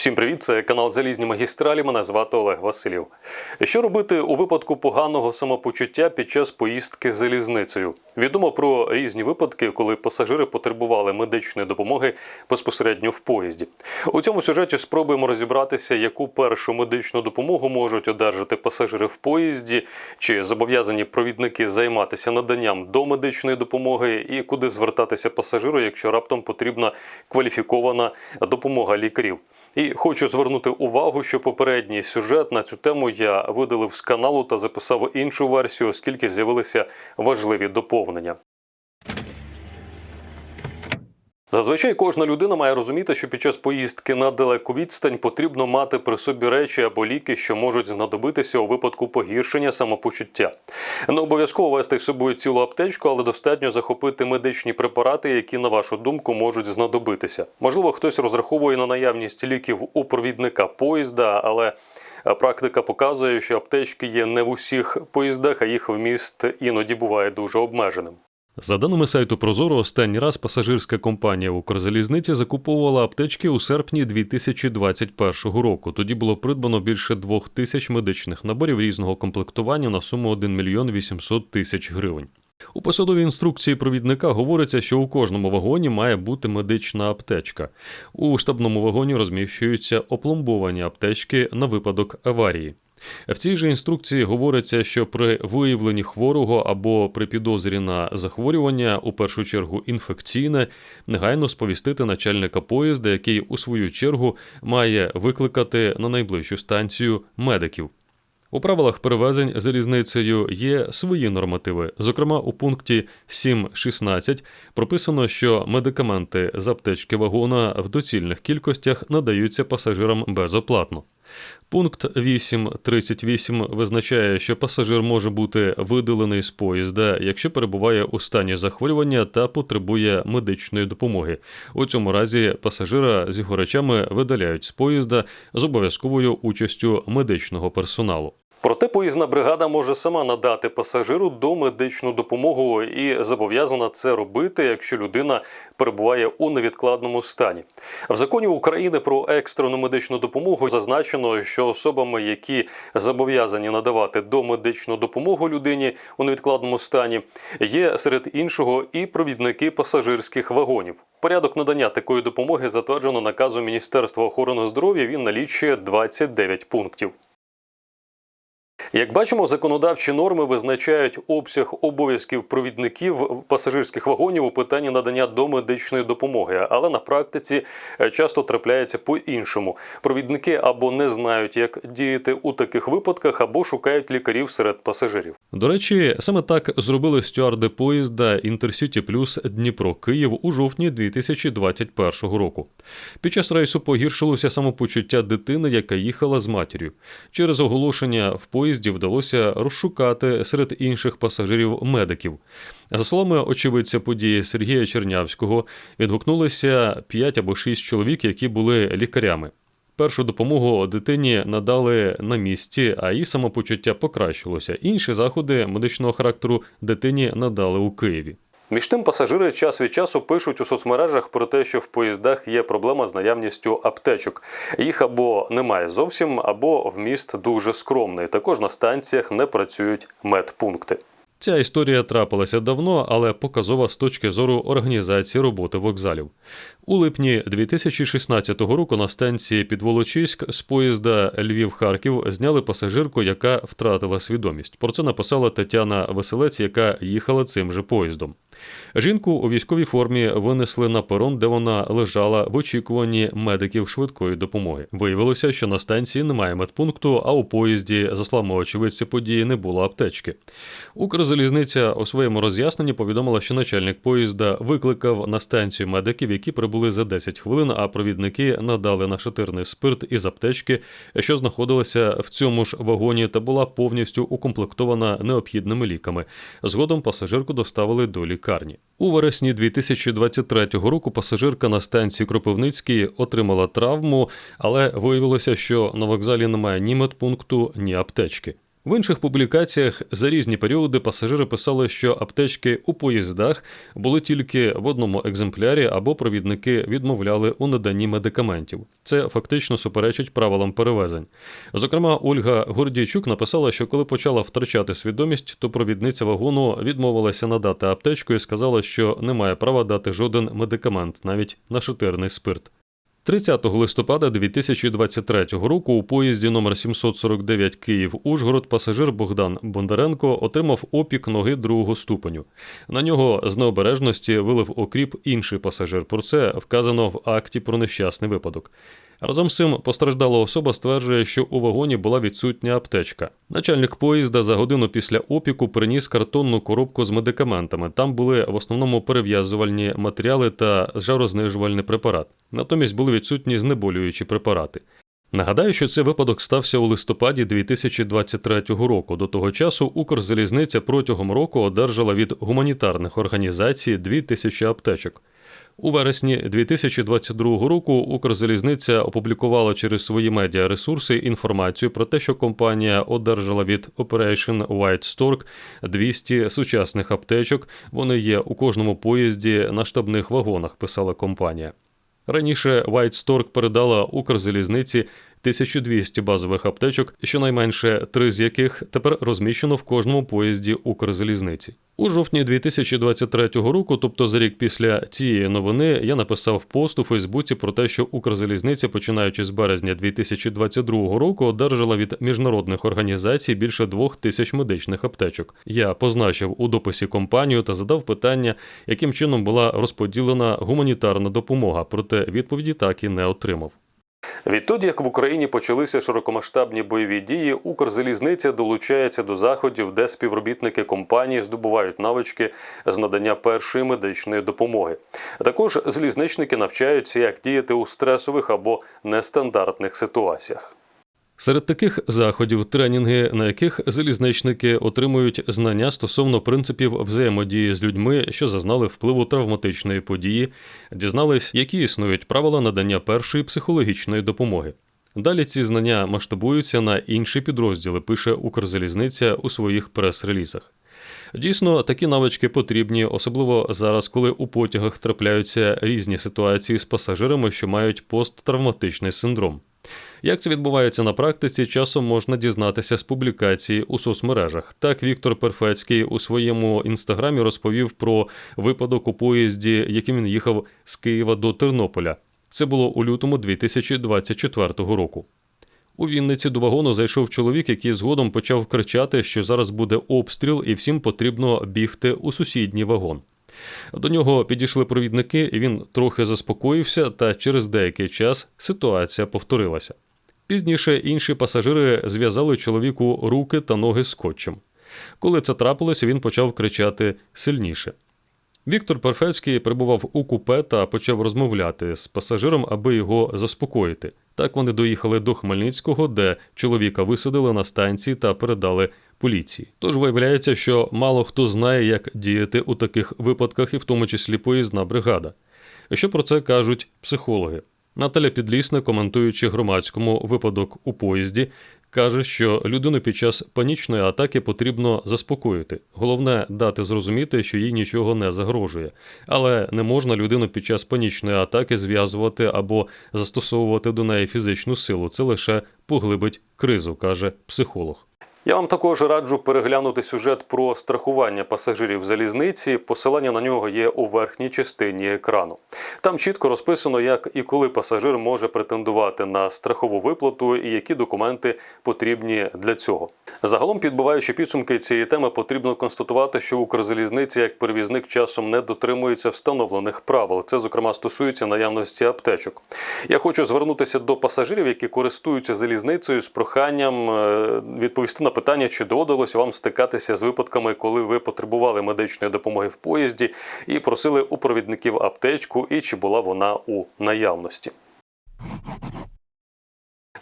Всім привіт! Це канал Залізні магістралі. Мене звати Олег Василів. Що робити у випадку поганого самопочуття під час поїздки залізницею? Відомо про різні випадки, коли пасажири потребували медичної допомоги безпосередньо в поїзді. У цьому сюжеті спробуємо розібратися, яку першу медичну допомогу можуть одержати пасажири в поїзді, чи зобов'язані провідники займатися наданням до медичної допомоги, і куди звертатися пасажиру, якщо раптом потрібна кваліфікована допомога лікарів. І хочу звернути увагу, що попередній сюжет на цю тему я видалив з каналу та записав іншу версію, оскільки з'явилися важливі доповнення. Зазвичай кожна людина має розуміти, що під час поїздки на далеку відстань потрібно мати при собі речі або ліки, що можуть знадобитися у випадку погіршення самопочуття. Не обов'язково вести з собою цілу аптечку, але достатньо захопити медичні препарати, які, на вашу думку, можуть знадобитися. Можливо, хтось розраховує на наявність ліків у провідника поїзда, але Практика показує, що аптечки є не в усіх поїздах, а їх вміст іноді буває дуже обмеженим. За даними сайту Прозоро, останній раз пасажирська компанія Укрзалізниці закуповувала аптечки у серпні 2021 року. Тоді було придбано більше двох тисяч медичних наборів різного комплектування на суму 1 мільйон 800 тисяч гривень. У посадовій інструкції провідника говориться, що у кожному вагоні має бути медична аптечка. У штабному вагоні розміщуються опломбовані аптечки на випадок аварії. В цій же інструкції говориться, що при виявленні хворого або при підозрі на захворювання, у першу чергу інфекційне, негайно сповістити начальника поїзда, який у свою чергу має викликати на найближчу станцію медиків. У правилах перевезень залізницею є свої нормативи. Зокрема, у пункті 7.16 прописано, що медикаменти з аптечки вагона в доцільних кількостях надаються пасажирам безоплатно. Пункт 8.38 визначає, що пасажир може бути видалений з поїзда, якщо перебуває у стані захворювання та потребує медичної допомоги. У цьому разі пасажира з його речами видаляють з поїзда з обов'язковою участю медичного персоналу. Проте поїзна бригада може сама надати пасажиру домедичну допомогу і зобов'язана це робити, якщо людина перебуває у невідкладному стані. В законі України про екстрену медичну допомогу зазначено, що особами, які зобов'язані надавати домедичну допомогу людині у невідкладному стані, є серед іншого і провідники пасажирських вагонів. Порядок надання такої допомоги затверджено наказом Міністерства охорони здоров'я. Він налічує 29 пунктів. Як бачимо, законодавчі норми визначають обсяг обов'язків провідників пасажирських вагонів у питанні надання домедичної допомоги, але на практиці е, часто трапляється по-іншому. Провідники або не знають, як діяти у таких випадках, або шукають лікарів серед пасажирів. До речі, саме так зробили стюарди поїзда Інтерсіті Плюс Дніпро Київ у жовтні 2021 року. Під час рейсу погіршилося самопочуття дитини, яка їхала з матір'ю. Через оголошення в поїзді поїзді вдалося розшукати серед інших пасажирів медиків. За словами очевидця події Сергія Чернявського, відгукнулися 5 або 6 чоловік, які були лікарями. Першу допомогу дитині надали на місці, а її самопочуття покращилося. Інші заходи медичного характеру дитині надали у Києві. Між тим пасажири час від часу пишуть у соцмережах про те, що в поїздах є проблема з наявністю аптечок. Їх або немає зовсім, або вміст дуже скромний. Також на станціях не працюють медпункти. Ця історія трапилася давно, але показова з точки зору організації роботи вокзалів. У липні 2016 року на станції Підволочиськ з поїзда Львів-Харків зняли пасажирку, яка втратила свідомість. Про це написала Тетяна Веселець, яка їхала цим же поїздом. Жінку у військовій формі винесли на перон, де вона лежала в очікуванні медиків швидкої допомоги. Виявилося, що на станції немає медпункту, а у поїзді, за словами очевидці події, не було аптечки. Укрзалізниця у своєму роз'ясненні повідомила, що начальник поїзда викликав на станцію медиків, які прибули за 10 хвилин, а провідники надали нашатирний спирт із аптечки, що знаходилася в цьому ж вагоні, та була повністю укомплектована необхідними ліками. Згодом пасажирку доставили до лікарні. У вересні 2023 року пасажирка на станції Кропивницькій отримала травму, але виявилося, що на вокзалі немає ні медпункту, ні аптечки. В інших публікаціях за різні періоди пасажири писали, що аптечки у поїздах були тільки в одному екземплярі або провідники відмовляли у наданні медикаментів. Це фактично суперечить правилам перевезень. Зокрема, Ольга Гордійчук написала, що коли почала втрачати свідомість, то провідниця вагону відмовилася надати аптечку і сказала, що не має права дати жоден медикамент, навіть нашатирний спирт. 30 листопада 2023 року у поїзді номер 749 Київ-Ужгород пасажир Богдан Бондаренко отримав опік ноги другого ступеню. На нього з необережності вилив окріп інший пасажир. Про це вказано в акті про нещасний випадок. Разом з цим постраждала особа стверджує, що у вагоні була відсутня аптечка. Начальник поїзда за годину після опіку приніс картонну коробку з медикаментами. Там були в основному перев'язувальні матеріали та жарознижувальний препарат. Натомість були відсутні знеболюючі препарати. Нагадаю, що цей випадок стався у листопаді 2023 року. До того часу Укрзалізниця протягом року одержала від гуманітарних організацій 2000 аптечок. У вересні 2022 року Укрзалізниця опублікувала через свої медіаресурси інформацію про те, що компанія одержала від Operation White Stork 200 сучасних аптечок. Вони є у кожному поїзді на штабних вагонах, писала компанія. Раніше White Stork передала Укрзалізниці 1200 базових аптечок, щонайменше три з яких тепер розміщено в кожному поїзді Укрзалізниці. У жовтні 2023 року, тобто за рік після цієї новини, я написав пост у Фейсбуці про те, що Укрзалізниця, починаючи з березня 2022 року, одержала від міжнародних організацій більше двох тисяч медичних аптечок. Я позначив у дописі компанію та задав питання, яким чином була розподілена гуманітарна допомога, проте відповіді так і не отримав. Відтоді, як в Україні почалися широкомасштабні бойові дії, Укрзалізниця долучається до заходів, де співробітники компанії здобувають навички з надання першої медичної допомоги. Також залізничники навчаються, як діяти у стресових або нестандартних ситуаціях. Серед таких заходів тренінги, на яких залізничники отримують знання стосовно принципів взаємодії з людьми, що зазнали впливу травматичної події, дізнались, які існують правила надання першої психологічної допомоги. Далі ці знання масштабуються на інші підрозділи, пише Укрзалізниця у своїх прес-релізах. Дійсно, такі навички потрібні, особливо зараз, коли у потягах трапляються різні ситуації з пасажирами, що мають посттравматичний синдром. Як це відбувається на практиці, часом можна дізнатися з публікації у соцмережах. Так, Віктор Перфецький у своєму інстаграмі розповів про випадок у поїзді, яким він їхав з Києва до Тернополя. Це було у лютому 2024 року. У Вінниці до вагону зайшов чоловік, який згодом почав кричати, що зараз буде обстріл і всім потрібно бігти у сусідній вагон. До нього підійшли провідники, і він трохи заспокоївся, та через деякий час ситуація повторилася. Пізніше інші пасажири зв'язали чоловіку руки та ноги скотчем. Коли це трапилося, він почав кричати сильніше. Віктор Перфецький прибував у купе та почав розмовляти з пасажиром, аби його заспокоїти. Так вони доїхали до Хмельницького, де чоловіка висадили на станції та передали поліції. Тож виявляється, що мало хто знає, як діяти у таких випадках, і в тому числі поїзна бригада. Що про це кажуть психологи? Наталя Підлісна, коментуючи громадському випадок у поїзді, каже, що людину під час панічної атаки потрібно заспокоїти. Головне дати зрозуміти, що їй нічого не загрожує, але не можна людину під час панічної атаки зв'язувати або застосовувати до неї фізичну силу. Це лише поглибить кризу, каже психолог. Я вам також раджу переглянути сюжет про страхування пасажирів залізниці. Посилання на нього є у верхній частині екрану. Там чітко розписано, як і коли пасажир може претендувати на страхову виплату і які документи потрібні для цього. Загалом, підбиваючи підсумки цієї теми, потрібно констатувати, що Укрзалізниця як перевізник часом не дотримується встановлених правил. Це зокрема стосується наявності аптечок. Я хочу звернутися до пасажирів, які користуються залізницею з проханням е, відповісти на питання, чи доводилось вам стикатися з випадками, коли ви потребували медичної допомоги в поїзді і просили у провідників аптечку, і чи була вона у наявності.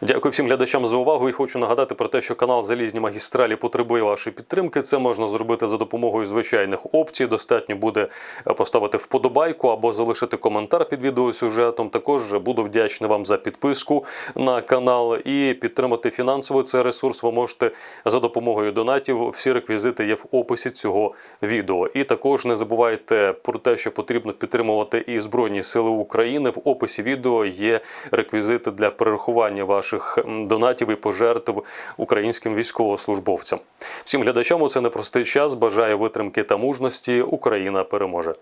Дякую всім глядачам за увагу і хочу нагадати про те, що канал Залізні магістралі потребує вашої підтримки. Це можна зробити за допомогою звичайних опцій. Достатньо буде е, поставити вподобайку або залишити коментар під відеосюжетом. Також буду вдячний вам за підписку на канал і підтримати фінансово цей ресурс. Ви можете за допомогою донатів. Всі реквізити є в описі цього відео. І також не забувайте про те, що потрібно підтримувати і Збройні Сили України. В описі відео є реквізити для перерахування ваших м, донатів і пожертв українським військовослужбовцям. Всім глядачам у це непростий час. Бажаю витримки та мужності. Україна переможе.